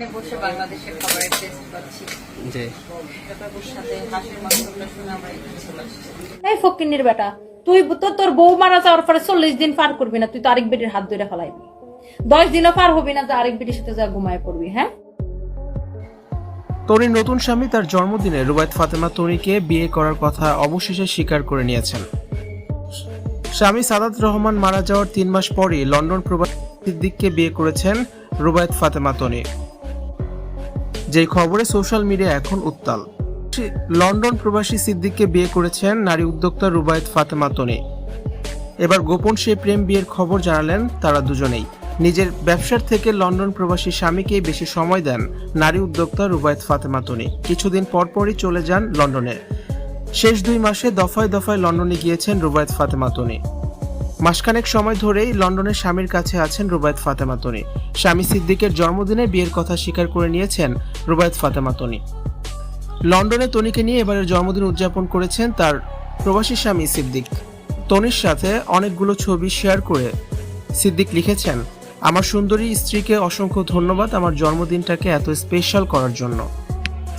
এখানে বসে বাংলাদেশের খাবারের টেস্ট পাচ্ছি। জি। সাথে হাঁসের মাংসগুলো শুনে আমার একটু চলে এই ফকিন্নির বেটা তুই তো তোর বউ মারা যাওয়ার পরে চল্লিশ দিন পার করবি না তুই তো আরেক বেটির হাত ধরে ফেলাইবি। দশ দিনও পার হবি না যে আরেক বেটির সাথে যা ঘুমায় পড়বি হ্যাঁ? তনির নতুন স্বামী তার জন্মদিনে রুবায়ত ফাতেমা তনিকে বিয়ে করার কথা অবশেষে স্বীকার করে নিয়েছেন। স্বামী সাদাত রহমান মারা যাওয়ার তিন মাস পরই লন্ডন প্রবাসী সিদ্দিককে বিয়ে করেছেন রুবায়ত ফাতেমা তনি। যেই খবরে সোশ্যাল মিডিয়া এখন উত্তাল। লন্ডন প্রবাসী সিদ্দিককে বিয়ে করেছেন নারী উদ্যোক্তা রুবায়ত ফাতেমা তনি। এবার গোপন সেই প্রেম বিয়ের খবর জানালেন তারা দুজনেই। নিজের ব্যবসার থেকে লন্ডন প্রবাসী স্বামীকেই বেশি সময় দেন নারী উদ্যোক্তা রুবায়ত ফাতেমা তনি। কিছুদিন পরপরই চলে যান লন্ডনে। শেষ দুই মাসে দফায় দফায় লন্ডনে গিয়েছেন রুবায়ত ফাতেমা তনি। মাসখানেক সময় ধরেই লন্ডনের স্বামীর কাছে আছেন রুবায়ত ফাতেমা তনি। স্বামী সিদ্দিকের জন্মদিনে বিয়ের কথা স্বীকার করে নিয়েছেন রুবায়ত ফাতেমা তনি। লন্ডনে তনিকে নিয়ে এবারের জন্মদিন উদযাপন করেছেন তার প্রবাসী স্বামী সিদ্দিক। তনির সাথে অনেকগুলো ছবি শেয়ার করে সিদ্দিক লিখেছেন, আমার সুন্দরী স্ত্রীকে অসংখ্য ধন্যবাদ আমার জন্মদিনটাকে এত স্পেশাল করার জন্য।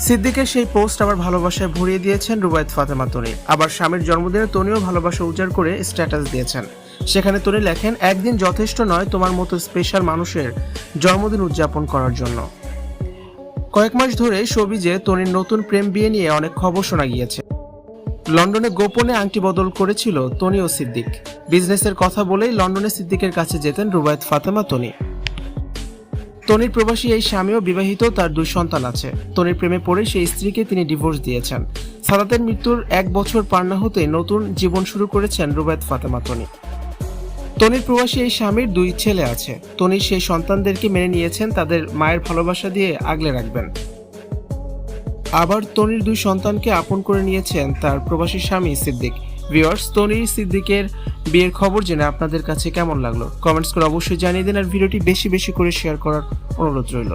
সিদ্দিকের সেই পোস্ট আবার ভালোবাসায় ভরিয়ে দিয়েছেন রুবায়ত ফাতেমা তনি। আবার স্বামীর জন্মদিনে তনিও ভালোবাসা উজাড় করে স্ট্যাটাস দিয়েছেন। সেখানে তনি লেখেন, একদিন যথেষ্ট নয় তোমার মতো স্পেশাল মানুষের জন্মদিন উদযাপন করার জন্য। কয়েক মাস ধরে সবিজে তনির নতুন প্রেম বিয়ে নিয়ে অনেক খবর শোনা গিয়েছে। লন্ডনে গোপনে আংটি বদল করেছিল তনি ও সিদ্দিক। বিজনেসের কথা বলেই লন্ডনে সিদ্দিকের কাছে যেতেন রুবায়ত ফাতেমা তনি। তনির প্রবাসী এই স্বামীও বিবাহিত, তার দুই সন্তান আছে। তনির প্রেমে পড়ে সেই স্ত্রীকে তিনি ডিভোর্স দিয়েছেন। সাদাতের মৃত্যুর এক বছর পার না হতে নতুন জীবন শুরু করেছেন রুবায়ত ফাতেমা তনি। তনির প্রবাসী এই স্বামীর দুই ছেলে আছে। তনির সেই সন্তানদেরকে মেনে নিয়েছেন, তাদের মায়ের ভালোবাসা দিয়ে আগলে রাখবেন। আবার তনির দুই সন্তানকে আপন করে নিয়েছেন তার প্রবাসী স্বামী সিদ্দিক। ভিওয়ার্স তনির সিদ্দিকের বিয়ের খবর জেনে আপনাদের কাছে কেমন লাগল? কমেন্টস করে অবশ্যই জানিয়ে দিন আর ভিডিওটি বেশি বেশি করে শেয়ার করার অনুরোধ রইল।